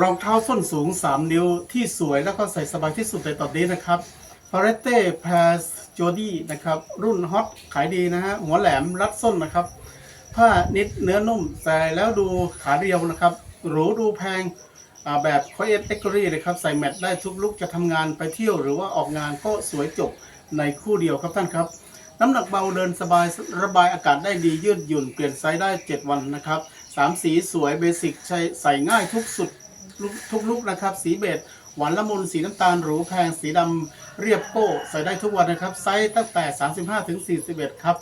รองเท้าส้นสูง 3 นิ้วที่สวยแล้วก็ใส่สบายที่สุดในตอนนี้นะครับ p a r e t e p a s j o d y นะครับ รุ่นฮอตขายดีนะฮะ หัวแหลมรัดส้นนะครับ ผ้านิดเนื้อนุ่มใส่แล้วดูขาเรียวนะครับ หรูดูแพงแบบคอยเอสเอ็กซ์รีเลยครับ ใส่แมทได้ทุกลุกจะทำงานไปเที่ยวหรือว่าออกงานก็สวยจบในคู่เดียวครับท่านครับ น้ำหนักเบาเดินสบายระบายอากาศได้ดียืดหยุ่นเปลี่ยนไซส์ได้ 7 วันนะครับสามสีสวยเบสิกใช้ใส่ง่ายทุกสุด ลุกทุกลุกนะครับ สีเบจหวานละมุนสีน้ำตาลหรูแพงสีดำเรียบโก้ ใส่ได้ทุกวันนะครับ ไซส์ตั้งแต่ 35ถึง41 ครับ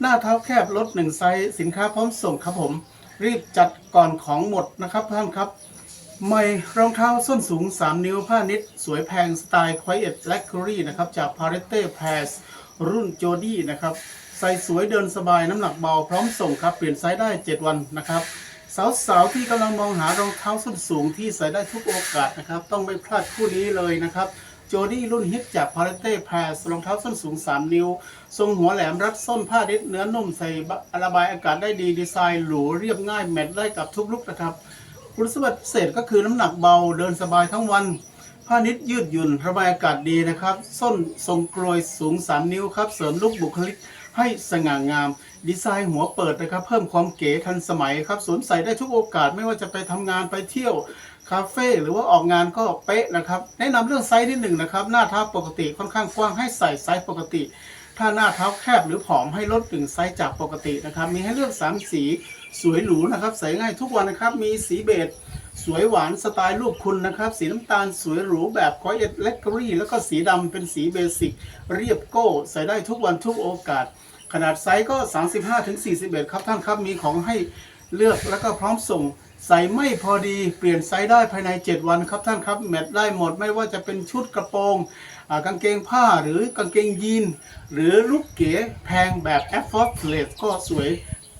หน้าเท้าแคบลด1ไซส์สินค้าพร้อมส่งครับผม รีบจัดก่อนของหมดนะครับท่านครับใหม่รองเท้าส้นสูง 3 นิ้วผ้านิด สวยแพงสไตล์ Quiet Luxury นะครับ จาก p a r e t e Pass รุ่น Jody นะครับ ใส่สวยเดินสบายน้ำหนักเบาพร้อมส่งครับ เปลี่ยนไซส์ได้ 7 วันนะครับ สาวๆที่กำลังมองหารองเท้าส้นสูงที่ใส่ได้ทุกโอกาสนะครับ ต้องไม่พลาดคู่นี้เลยนะครับโจดี้รุ่นฮิตจาก p a r e t e Pass รองเท้าส้นสูง 3 นิ้ว ทรงหัวแหลมรัดส้นผ้าดิบเนื้อนุ่มใส่ระบายอากาศได้ดีดีไซน์หรูเรียบง่ายแมทได้กับทุกลุกนะครับคุณสมบัติพิเศษก็คือน้ำหนักเบาเดินสบายทั้งวัน ผ้านิดยืดหยุ่นระบายอากาศดีนะครับ ส้นทรงกลวยสูง 3 นิ้วครับ เสริมลุกบุคลิก ให้สง่างาม ดีไซน์หัวเปิดนะครับ เพิ่มความเก๋ทันสมัยครับสวมใส่ได้ทุกโอกาสไม่ว่าจะไปทำงานไปเที่ยวคาเฟ่หรือว่าออกงานก็เป๊ะนะครับ แนะนำเรื่องไซส์นิดหนึ่งนะครับหน้าเท้าปกติค่อนข้างกว้างให้ใส่ไซส์ปกติ ถ้าหน้าเท้าแคบหรือผอมให้ลดถึงไซส์จากปกตินะครับ มีให้เลือก 3 สีสวยหรูนะครับ ใส่ง่ายทุกวันนะครับ มีสีเบจ สวยหวานสไตล์ลูกคุณนะครับ สีน้ำตาลสวยหรูแบบคอยเอ็ดเลกเกรี่ แล้วก็สีดำเป็นสีเบสิก เรียบโก้ ใส่ได้ทุกวันทุกโอกาส ขนาดไซส์ก็ 35-41 ครับท่านครับ มีของให้เลือกแล้วก็พร้อมส่ง ใส่ไม่พอดีเปลี่ยนไซส์ได้ภายใน 7 วันครับท่านครับ แมทได้หมดไม่ว่าจะเป็นชุดกระโปรงกางเกงผ้าหรือกางเกงยีน หรือลูกเก๋แพงแบบแอฟฟอร์ l เลสก็สวย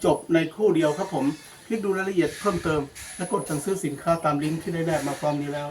จบในคู่เดียวครับผม คลิกดูรายละเอียดเพิ่มเติม และกดสั่งซื้อสินค้าตามลิงก์ที่ได้แนบมาพร้อมนี้แล้ว